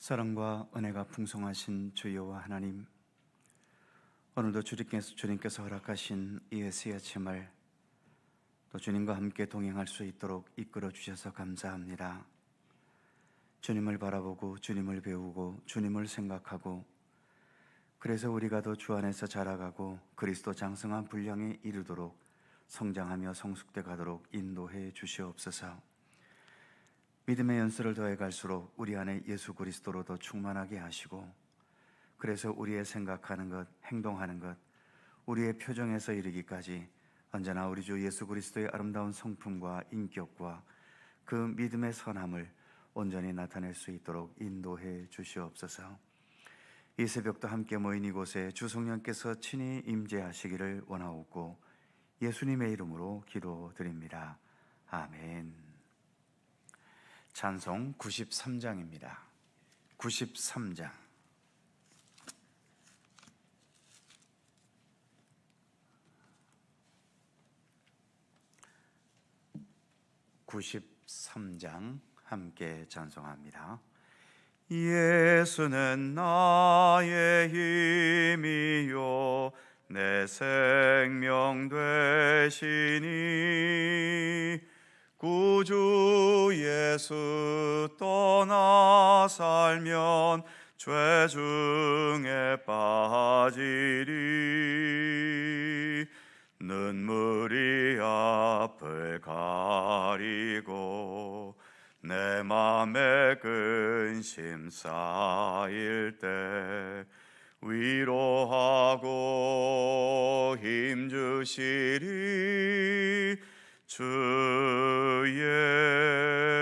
사랑과 은혜가 풍성하신 주여와 하나님 오늘도 주님께서, 주님께서 허락하신 이 예수의 아침을 또 주님과 함께 동행할 수 있도록 이끌어 주셔서 감사합니다 주님을 바라보고 주님을 배우고 주님을 생각하고 그래서 우리가 더 주 안에서 자라가고 그리스도 장성한 분량에 이르도록 성장하며 성숙돼 가도록 인도해 주시옵소서. 믿음의 연수를 더해 갈수록 우리 안에 예수 그리스도로 더 충만하게 하시고 그래서 우리의 생각하는 것, 행동하는 것, 우리의 표정에서 이르기까지 언제나 우리 주 예수 그리스도의 아름다운 성품과 인격과 그 믿음의 선함을 온전히 나타낼 수 있도록 인도해 주시옵소서. 이 새벽도 함께 모인 이곳에 주성령께서 친히 임재하시기를 원하옵고 예수님의 이름으로 기도드립니다. 아멘. 찬송 93장입니다. 93장. (93장) 함께 찬송합니다. 예수는 나의 힘이요 내 생명 되시니 구주 예수 떠나 살면 죄 중에 빠지리. 눈물이 앞을 가리고 내 맘에 근심 쌓일 때 위로하고 힘주시리 주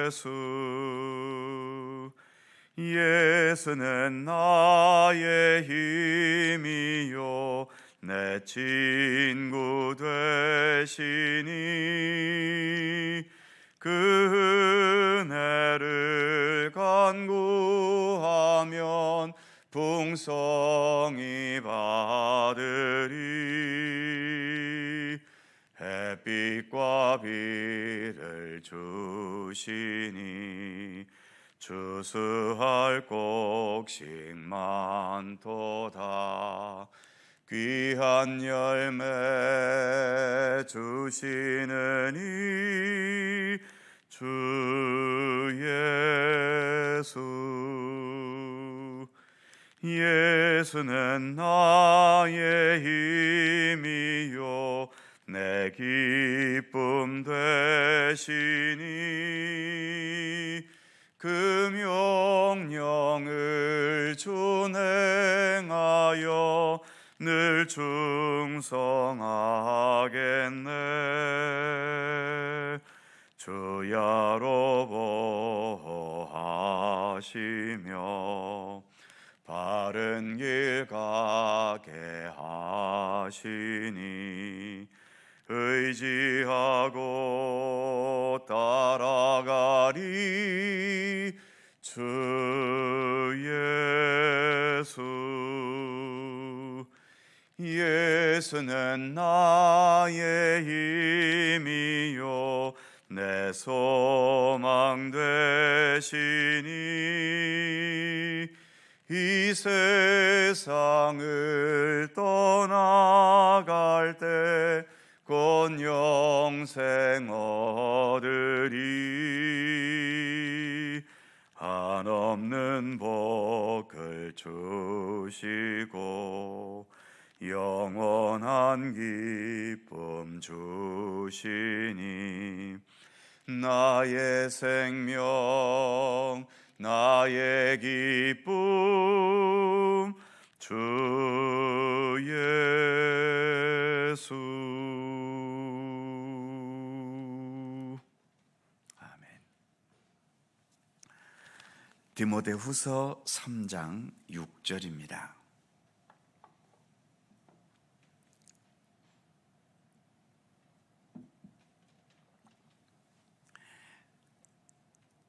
예수 예수는 나의 힘이요 내 친구 되시니. 그 은혜를 간구하면 풍성히 받으리 햇빛과 비를 주시니 주수할 곡식 많도다. 귀한 열매 주시느니 주 예수. 예수는 나의 힘이요 내 기쁨 되시니 그 명령을 준행하여 늘 충성하겠네. 주야로 보하시며 바른 길 가게 하시니 의지하고 따라가리. 주 예수 예수는 나의 힘이요. 내 소망 되시니 이 세상을 떠나갈 때 곧 영생 얻으리. 한없는 복을 주시고 영원한 기쁨 주시니 나의 생명 나의 기쁨 주 예수 디모데후서 3장 6절입니다.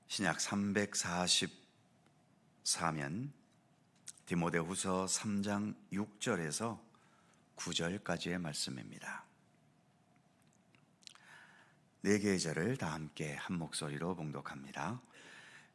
신약 344면 디모데후서 3장 6절에서 9절까지의 말씀입니다. 네 개의 절을 다 함께 한 목소리로 봉독합니다.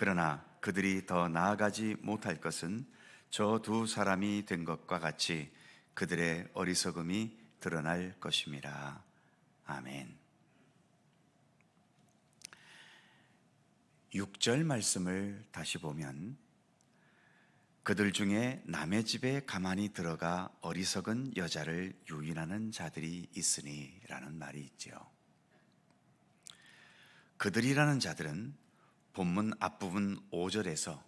그러나 그들이 더 나아가지 못할 것은 저 두 사람이 된 것과 같이 그들의 어리석음이 드러날 것임이라. 아멘. 6절 말씀을 다시 보면 그들 중에 남의 집에 가만히 들어가 어리석은 여자를 유인하는 자들이 있으니 라는 말이 있죠. 그들이라는 자들은 본문 앞부분 5절에서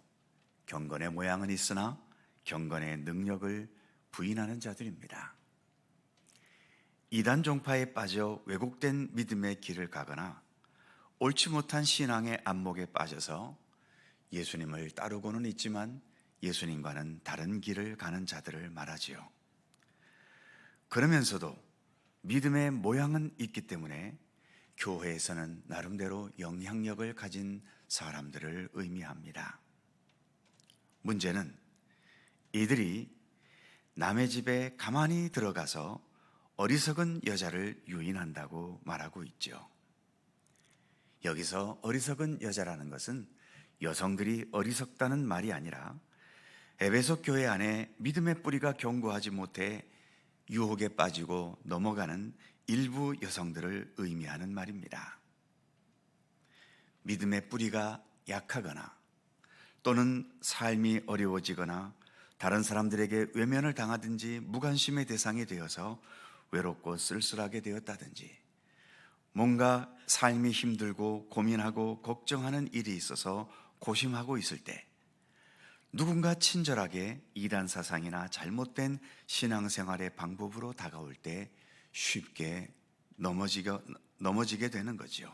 경건의 모양은 있으나 경건의 능력을 부인하는 자들입니다. 이단 종파에 빠져 왜곡된 믿음의 길을 가거나 옳지 못한 신앙의 안목에 빠져서 예수님을 따르고는 있지만 예수님과는 다른 길을 가는 자들을 말하지요. 그러면서도 믿음의 모양은 있기 때문에 교회에서는 나름대로 영향력을 가진 사람들을 의미합니다. 문제는 이들이 남의 집에 가만히 들어가서 어리석은 여자를 유인한다고 말하고 있죠. 여기서 어리석은 여자라는 것은 여성들이 어리석다는 말이 아니라 에베소 교회 안에 믿음의 뿌리가 견고하지 못해 유혹에 빠지고 넘어가는 일부 여성들을 의미하는 말입니다. 믿음의 뿌리가 약하거나 또는 삶이 어려워지거나 다른 사람들에게 외면을 당하든지 무관심의 대상이 되어서 외롭고 쓸쓸하게 되었다든지 뭔가 삶이 힘들고 고민하고 걱정하는 일이 있어서 고심하고 있을 때 누군가 친절하게 이단 사상이나 잘못된 신앙생활의 방법으로 다가올 때 쉽게 넘어지게, 넘어지게 되는 거죠.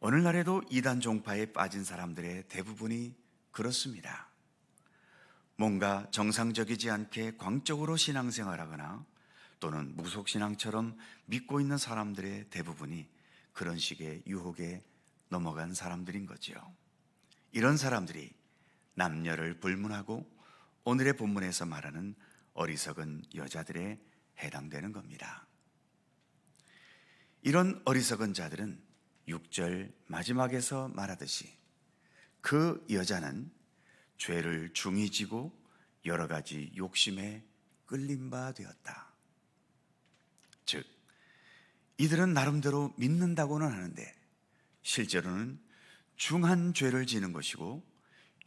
오늘날에도 이단 종파에 빠진 사람들의 대부분이 그렇습니다. 뭔가 정상적이지 않게 광적으로 신앙생활하거나 또는 무속신앙처럼 믿고 있는 사람들의 대부분이 그런 식의 유혹에 넘어간 사람들인 거죠. 이런 사람들이 남녀를 불문하고 오늘의 본문에서 말하는 어리석은 여자들에 해당되는 겁니다. 이런 어리석은 자들은 6절 마지막에서 말하듯이 그 여자는 죄를 중히 지고 여러 가지 욕심에 끌린 바 되었다. 즉, 이들은 나름대로 믿는다고는 하는데 실제로는 중한 죄를 지는 것이고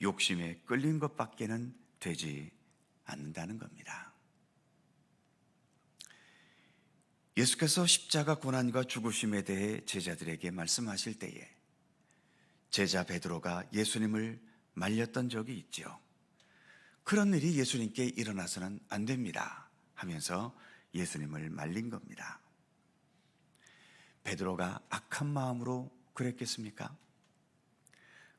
욕심에 끌린 것밖에는 되지 않는다는 겁니다. 예수께서 십자가 고난과 죽으심에 대해 제자들에게 말씀하실 때에 제자 베드로가 예수님을 말렸던 적이 있죠. 그런 일이 예수님께 일어나서는 안 됩니다. 하면서 예수님을 말린 겁니다. 베드로가 악한 마음으로 그랬겠습니까?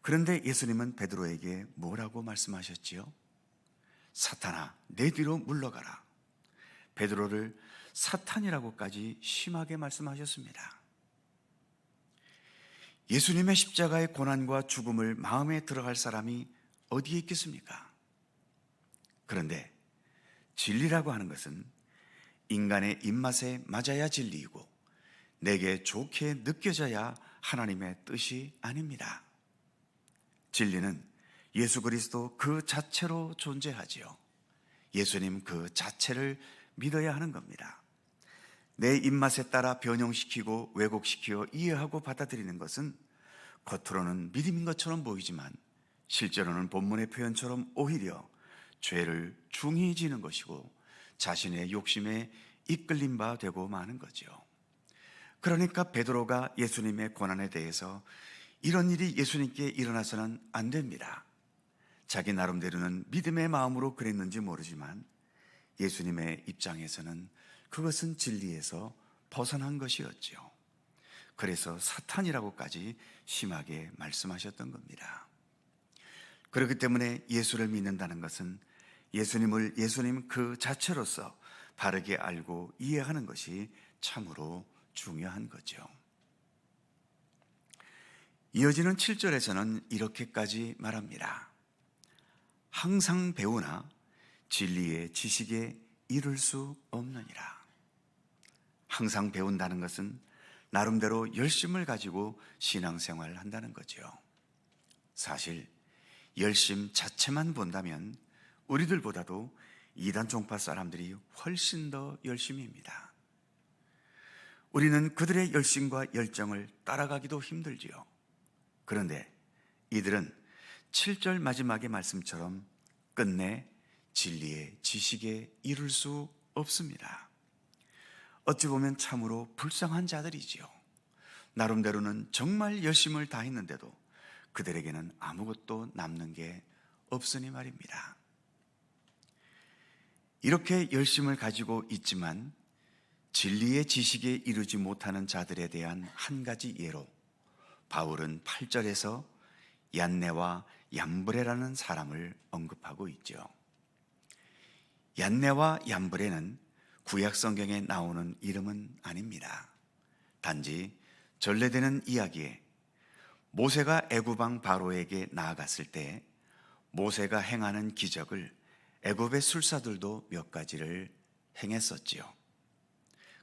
그런데 예수님은 베드로에게 뭐라고 말씀하셨지요? 사탄아, 내 뒤로 물러가라. 베드로를 사탄이라고까지 심하게 말씀하셨습니다. 예수님의 십자가의 고난과 죽음을 마음에 들어갈 사람이 어디에 있겠습니까? 그런데 진리라고 하는 것은 인간의 입맛에 맞아야 진리이고 내게 좋게 느껴져야 하나님의 뜻이 아닙니다. 진리는 예수 그리스도 그 자체로 존재하지요. 예수님 그 자체를 믿어야 하는 겁니다. 내 입맛에 따라 변형시키고 왜곡시키어 이해하고 받아들이는 것은 겉으로는 믿음인 것처럼 보이지만 실제로는 본문의 표현처럼 오히려 죄를 중히 지는 것이고 자신의 욕심에 이끌린 바 되고 마는 거죠. 그러니까 베드로가 예수님의 고난에 대해서 이런 일이 예수님께 일어나서는 안 됩니다. 자기 나름대로는 믿음의 마음으로 그랬는지 모르지만 예수님의 입장에서는 그것은 진리에서 벗어난 것이었죠. 그래서 사탄이라고까지 심하게 말씀하셨던 겁니다. 그렇기 때문에 예수를 믿는다는 것은 예수님을 예수님 그 자체로서 바르게 알고 이해하는 것이 참으로 중요한 거죠. 이어지는 7절에서는 이렇게까지 말합니다. 항상 배우나 진리의 지식에 이를 수 없느니라. 항상 배운다는 것은 나름대로 열심을 가지고 신앙생활을 한다는 거죠. 사실 열심 자체만 본다면 우리들보다도 이단 종파 사람들이 훨씬 더 열심입니다. 우리는 그들의 열심과 열정을 따라가기도 힘들지요. 그런데 이들은 7절 마지막의 말씀처럼 끝내 진리의 지식에 이룰 수 없습니다. 어찌 보면 참으로 불쌍한 자들이지요. 나름대로는 정말 열심을 다했는데도 그들에게는 아무것도 남는 게 없으니 말입니다. 이렇게 열심을 가지고 있지만 진리의 지식에 이르지 못하는 자들에 대한 한 가지 예로 바울은 8절에서 얀네와 얌브레라는 사람을 언급하고 있죠. 얀네와 얌브레는 구약 성경에 나오는 이름은 아닙니다. 단지 전래되는 이야기에 모세가 애굽왕 바로에게 나아갔을 때 모세가 행하는 기적을 애굽의 술사들도 몇 가지를 행했었지요.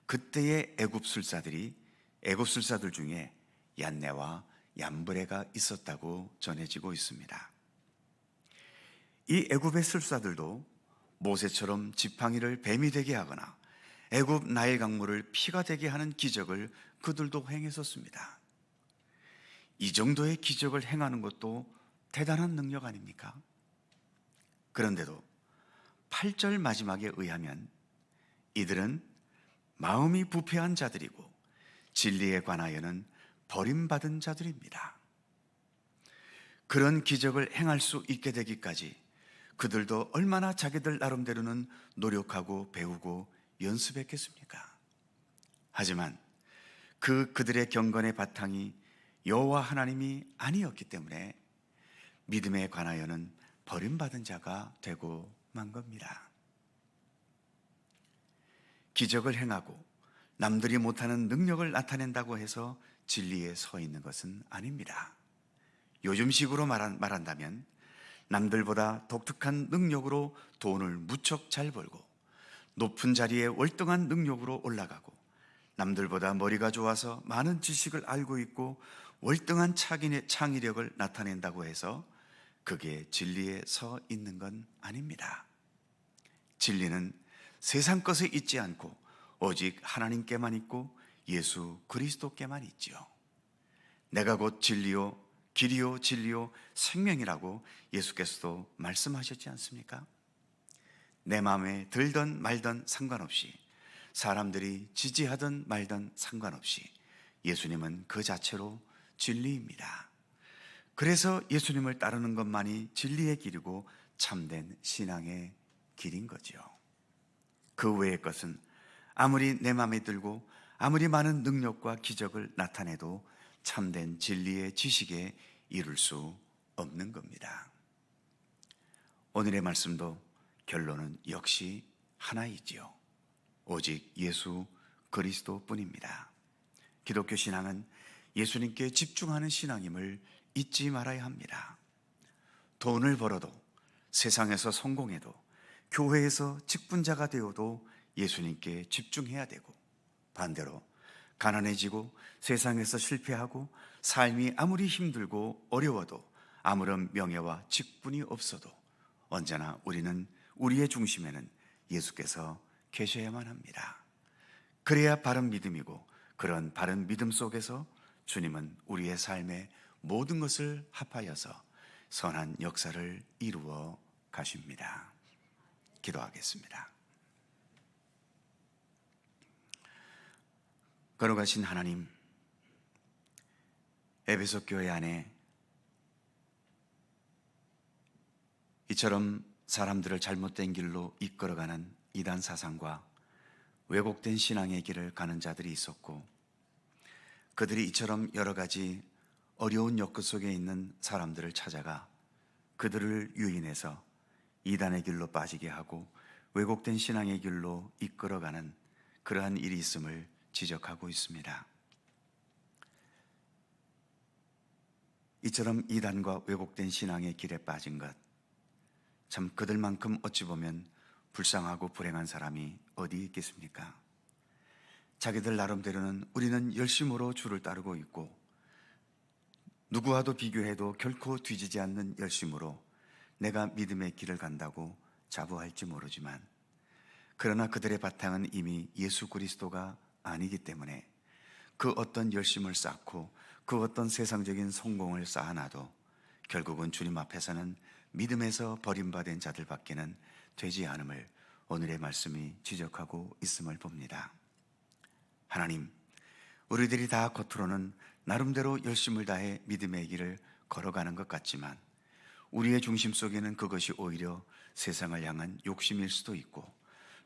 그때의 애굽 술사들이 애굽 술사들 중에 얀네와 얌브레가 있었다고 전해지고 있습니다. 이 애굽의 술사들도 모세처럼 지팡이를 뱀이 되게 하거나 애굽 나일 강물을 피가 되게 하는 기적을 그들도 행했었습니다. 이 정도의 기적을 행하는 것도 대단한 능력 아닙니까? 그런데도 8절 마지막에 의하면 이들은 마음이 부패한 자들이고 진리에 관하여는 버림받은 자들입니다. 그런 기적을 행할 수 있게 되기까지 그들도 얼마나 자기들 나름대로는 노력하고 배우고 연습했겠습니까? 하지만 그 그들의 경건의 바탕이 여호와 하나님이 아니었기 때문에 믿음에 관하여는 버림받은 자가 되고 만 겁니다. 기적을 행하고 남들이 못하는 능력을 나타낸다고 해서 진리에 서 있는 것은 아닙니다. 요즘식으로 말한, 말한다면 남들보다 독특한 능력으로 돈을 무척 잘 벌고 높은 자리에 월등한 능력으로 올라가고 남들보다 머리가 좋아서 많은 지식을 알고 있고 월등한 창의력을 나타낸다고 해서 그게 진리에 서 있는 건 아닙니다. 진리는 세상 것에 있지 않고 오직 하나님께만 있고 예수 그리스도께만 있지요. 내가 곧 진리요, 길이요, 진리요, 생명이라고 예수께서도 말씀하셨지 않습니까? 내 마음에 들던 말던 상관없이 사람들이 지지하든 말든 상관없이 예수님은 그 자체로 진리입니다. 그래서 예수님을 따르는 것만이 진리의 길이고 참된 신앙의 길인 거죠. 그 외의 것은 아무리 내 마음에 들고 아무리 많은 능력과 기적을 나타내도 참된 진리의 지식에 이룰 수 없는 겁니다. 오늘의 말씀도 결론은 역시 하나이지요. 오직 예수 그리스도 뿐입니다. 기독교 신앙은 예수님께 집중하는 신앙임을 잊지 말아야 합니다. 돈을 벌어도 세상에서 성공해도 교회에서 직분자가 되어도 예수님께 집중해야 되고 반대로 가난해지고 세상에서 실패하고 삶이 아무리 힘들고 어려워도 아무런 명예와 직분이 없어도 언제나 우리는 우리의 중심에는 예수께서 계셔야만 합니다. 그래야 바른 믿음이고 그런 바른 믿음 속에서 주님은 우리의 삶의 모든 것을 합하여서 선한 역사를 이루어 가십니다. 기도하겠습니다. 걸어가신 하나님, 에베소 교회 안에 이처럼 사람들을 잘못된 길로 이끌어가는 이단 사상과 왜곡된 신앙의 길을 가는 자들이 있었고 그들이 이처럼 여러 가지 어려운 역구 속에 있는 사람들을 찾아가 그들을 유인해서 이단의 길로 빠지게 하고 왜곡된 신앙의 길로 이끌어가는 그러한 일이 있음을 지적하고 있습니다. 이처럼 이단과 왜곡된 신앙의 길에 빠진 것, 참 그들만큼 어찌 보면 불쌍하고 불행한 사람이 어디 있겠습니까? 자기들 나름대로는 우리는 열심으로 주를 따르고 있고 누구와도 비교해도 결코 뒤지지 않는 열심으로 내가 믿음의 길을 간다고 자부할지 모르지만 그러나 그들의 바탕은 이미 예수 그리스도가 아니기 때문에 그 어떤 열심을 쌓고 그 어떤 세상적인 성공을 쌓아놔도 결국은 주님 앞에서는 믿음에서 버림받은 자들밖에는 되지 않음을 오늘의 말씀이 지적하고 있음을 봅니다. 하나님, 우리들이 다 겉으로는 나름대로 열심을 다해 믿음의 길을 걸어가는 것 같지만 우리의 중심 속에는 그것이 오히려 세상을 향한 욕심일 수도 있고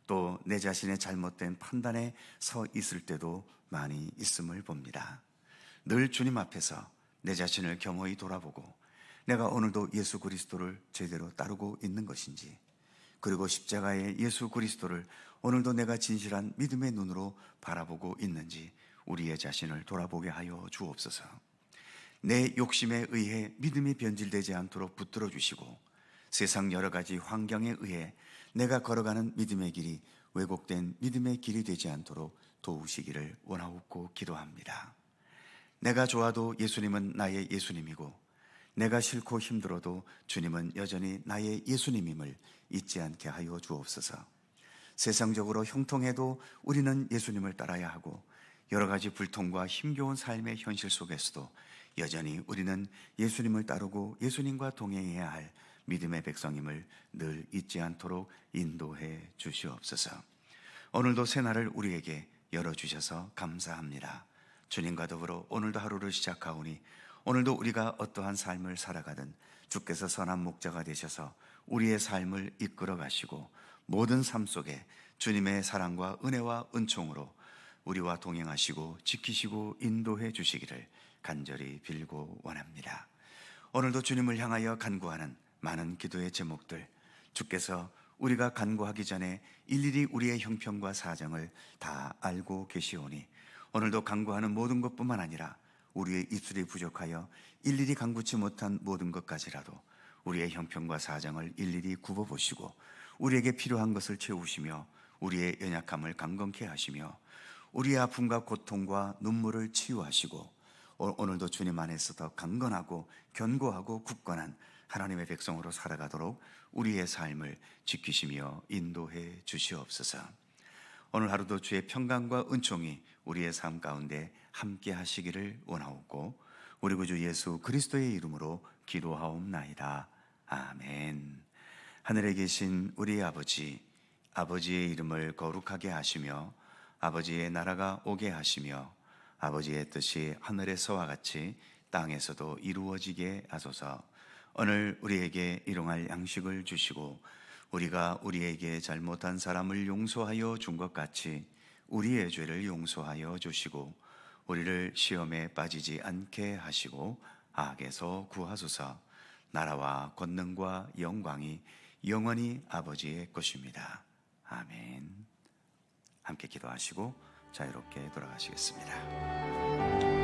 또 내 자신의 잘못된 판단에 서 있을 때도 많이 있음을 봅니다. 늘 주님 앞에서 내 자신을 겸허히 돌아보고 내가 오늘도 예수 그리스도를 제대로 따르고 있는 것인지 그리고 십자가의 예수 그리스도를 오늘도 내가 진실한 믿음의 눈으로 바라보고 있는지 우리의 자신을 돌아보게 하여 주옵소서. 내 욕심에 의해 믿음이 변질되지 않도록 붙들어 주시고 세상 여러 가지 환경에 의해 내가 걸어가는 믿음의 길이 왜곡된 믿음의 길이 되지 않도록 도우시기를 원하옵고 기도합니다. 내가 좋아도 예수님은 나의 예수님이고 내가 싫고 힘들어도 주님은 여전히 나의 예수님임을 잊지 않게 하여 주옵소서. 세상적으로 형통해도 우리는 예수님을 따라야 하고 여러 가지 불통과 힘겨운 삶의 현실 속에서도 여전히 우리는 예수님을 따르고 예수님과 동행해야 할 믿음의 백성임을 늘 잊지 않도록 인도해 주시옵소서. 오늘도 새날을 우리에게 열어주셔서 감사합니다. 주님과 더불어 오늘도 하루를 시작하오니 오늘도 우리가 어떠한 삶을 살아가든 주께서 선한 목자가 되셔서 우리의 삶을 이끌어 가시고 모든 삶 속에 주님의 사랑과 은혜와 은총으로 우리와 동행하시고 지키시고 인도해 주시기를 간절히 빌고 원합니다. 오늘도 주님을 향하여 간구하는 많은 기도의 제목들 주께서 우리가 간구하기 전에 일일이 우리의 형편과 사정을 다 알고 계시오니 오늘도 간구하는 모든 것뿐만 아니라 우리의 입술이 부족하여 일일이 간구치 못한 모든 것까지라도 우리의 형편과 사정을 일일이 굽어보시고 우리에게 필요한 것을 채우시며 우리의 연약함을 강건케 하시며 우리의 아픔과 고통과 눈물을 치유하시고 오늘도 주님 안에서 더 강건하고 견고하고 굳건한 하나님의 백성으로 살아가도록 우리의 삶을 지키시며 인도해 주시옵소서. 오늘 하루도 주의 평강과 은총이 우리의 삶 가운데 함께 하시기를 원하옵고 우리 구주 예수 그리스도의 이름으로 기도하옵나이다. 아멘. 하늘에 계신 우리 아버지, 아버지의 이름을 거룩하게 하시며 아버지의 나라가 오게 하시며 아버지의 뜻이 하늘에서와 같이 땅에서도 이루어지게 하소서. 오늘 우리에게 일용할 양식을 주시고 우리가 우리에게 잘못한 사람을 용서하여 준 것 같이 우리의 죄를 용서하여 주시고 우리를 시험에 빠지지 않게 하시고 악에서 구하소서. 나라와 권능과 영광이 영원히 아버지의 것입니다. 아멘. 함께 기도하시고 자유롭게 돌아가시겠습니다.